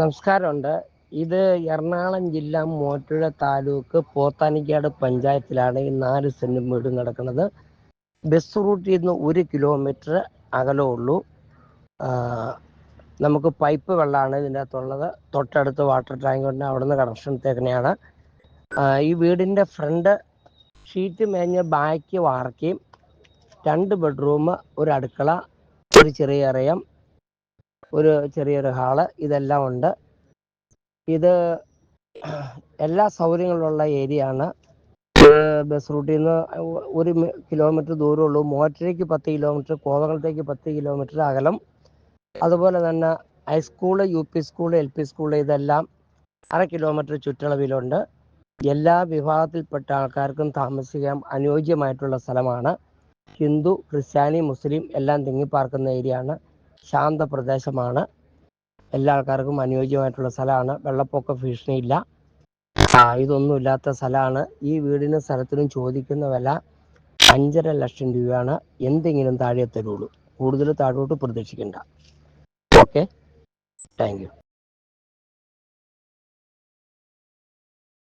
നമസ്കാരമുണ്ട്. ഇത് എറണാകുളം ജില്ല മോറ്റുഴ താലൂക്ക് പോത്താനിക്കാട് പഞ്ചായത്തിലാണ് ഈ നാല് സെന്റ് വീട് നടക്കുന്നത്. ബസ് റൂട്ടിൽ നിന്ന് ഒരു കിലോമീറ്റർ അകലമുള്ളൂ നമുക്ക് പൈപ്പ് വെള്ളമാണ് ഇതിന്റെ അകത്തുള്ളത്. തൊട്ടടുത്ത് വാട്ടർ ടാങ്ക് ഉണ്ട്. അവിടെ നിന്ന് കണക്ഷൻ എടുത്തേക്കണെയാണ് ഈ വീടിന്റെ ഫ്രണ്ട് ഷീറ്റ് മേഞ്ഞ് ബാക്കി വാർക്കയും രണ്ട് ബെഡ്റൂം ഒരു അടുക്കള ഒരു ചെറിയ അറിയം ഒരു ചെറിയൊരു ഹാൾ ഇതെല്ലാം ഉണ്ട്. ഇത് എല്ലാ സൗകര്യങ്ങളുള്ള ഏരിയ ആണ് ബസ് റൂട്ടിൽ നിന്ന് ഒരു കിലോമീറ്റർ ദൂരമുള്ളൂ മോറ്റരയ്ക്ക് പത്ത് കിലോമീറ്റർ കോതകളത്തേക്ക് പത്ത് കിലോമീറ്റർ അകലം. അതുപോലെ തന്നെ high school U P school L P school ഇതെല്ലാം അര കിലോമീറ്റർ ചുറ്റളവിലുണ്ട്. എല്ലാ വിഭാഗത്തിൽപ്പെട്ട ആൾക്കാർക്കും താമസിക്കാൻ അനുയോജ്യമായിട്ടുള്ള സ്ഥലമാണ്. ഹിന്ദു ക്രിസ്ത്യാനി മുസ്ലിം എല്ലാം തിങ്ങിപ്പാർക്കുന്ന ഏരിയ ആണ് ശാന്ത പ്രദേശമാണ് എല്ലാ ആൾക്കാർക്കും അനുയോജ്യമായിട്ടുള്ള സ്ഥലമാണ്. വെള്ളപ്പൊക്ക ഭീഷണിയില്ല. ഇതൊന്നും ഇല്ലാത്ത സ്ഥലമാണ്. ഈ വീടിനും സ്ഥലത്തിനും ചോദിക്കുന്ന വില അഞ്ചര ലക്ഷം രൂപയാണ്. എന്തെങ്കിലും താഴെ തരുള്ളൂ. കൂടുതൽ താഴോട്ട് പ്രതീക്ഷിക്കണ്ട. ഓക്കെ? Thank you.